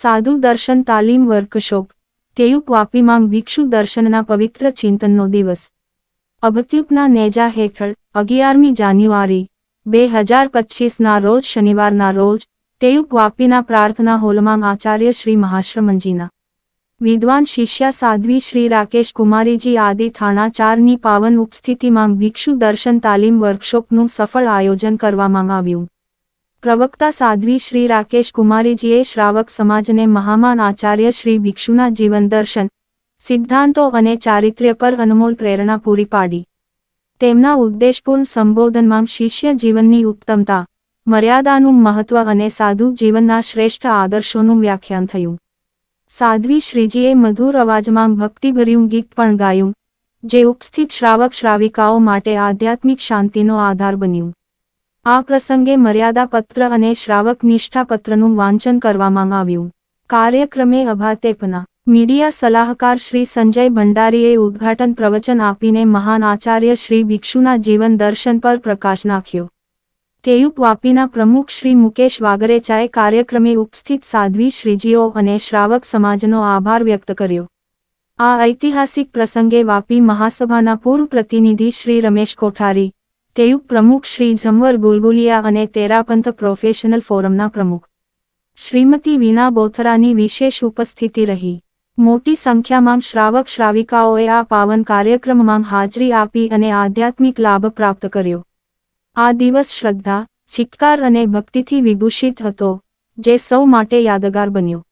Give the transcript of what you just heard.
સાધુ દર્શન, તાલીમ, વર્કશોપ તેયુપ વાપીમાં ભિક્ષુ દર્શનના પવિત્ર ચિંતનનો દિવસ. અભત્યુપના નેજા હેઠળ અગિયારમી જાન્યુઆરી, બે હજાર પચીસના રોજ શનિવારના રોજ તેયુપ વાપીના પ્રાર્થના હોલમાં આચાર્ય શ્રી મહાશ્રમણજીના. વિદ્વાન શિષ્યા સાધ્વી શ્રી રાકેશ કુમારીજી આદિ થાણા ચારની પાવન ઉપસ્થિતિમાં ભિક્ષુ દર્શન, તાલીમ, વર્કશોપનું સફળ આયોજન કરવામાં આવ્યું. પ્રવક્તા સાધ્વી શ્રી રાકેશ કુમારીજીએ શ્રાવક સમાજને મહામાન આચાર્ય શ્રી ભિક્ષુના જીવન દર્શન, સિદ્ધાંતો અને ચારિત્ર્ય પર અનમોલ પ્રેરણા પૂરી પાડી. તેમના ઉદ્દેશપૂર્ણ સંબોધનમાં શિષ્ય જીવનની ઉત્તમતા, મર્યાદાનું મહત્વ અને સાધુ જીવનના શ્રેષ્ઠ આદર્શોનું વ્યાખ્યાન થયું. સાધ્વી શ્રીજીએ મધુર અવાજમાં ભક્તિભર્યું ગીત પણ ગાયું, જે ઉપસ્થિત શ્રાવક શ્રાવિકાઓ માટે આધ્યાત્મિક શાંતિનો આધાર બન્યું. આ પ્રસંગે મર્યાદા પત્ર અને શ્રાવક નિષ્ઠા પત્રનું વાંચન કરવામાં આવ્યું. કાર્યક્રમે અભાતેપના મીડિયા સલાહકાર શ્રી સંજય ભંડારીએ ઉદ્ઘાટન પ્રવચન આપીને મહાન આચાર્ય શ્રી ભિક્ષુના જીવન દર્શન પર પ્રકાશ નાખ્યો. તેયુપ વાપીના પ્રમુખ શ્રી મુકેશ વાગરેચાએ કાર્યક્રમે ઉપસ્થિત સાધ્વી શ્રીજીઓ અને શ્રાવક સમાજનો આભાર વ્યક્ત કર્યો. આ ઐતિહાસિક પ્રસંગે વાપી મહાસભાના પૂર્વ પ્રતિનિધિ શ્રી રમેશ કોઠારી તેયુપ પ્રમુખ શ્રી ઝમવર ગુલગુલિયા અને તેરાપંથ પ્રોફેશનલ ફોરમના પ્રમુખ. શ્રીમતી વીણા બોથરાની વિશેષ ઉપસ્થિતિ રહી. મોટી સંખ્યામાં શ્રાવક શ્રાવિકાઓએ આ પાવન કાર્યક્રમમાં હાજરી આપી અને આધ્યાત્મિક લાભ પ્રાપ્ત કર્યો. આ દિવસ શ્રદ્ધા, ચિત્કાર અને ભક્તિથી વિભૂષિત હતો, જે સૌ માટે યાદગાર બન્યો.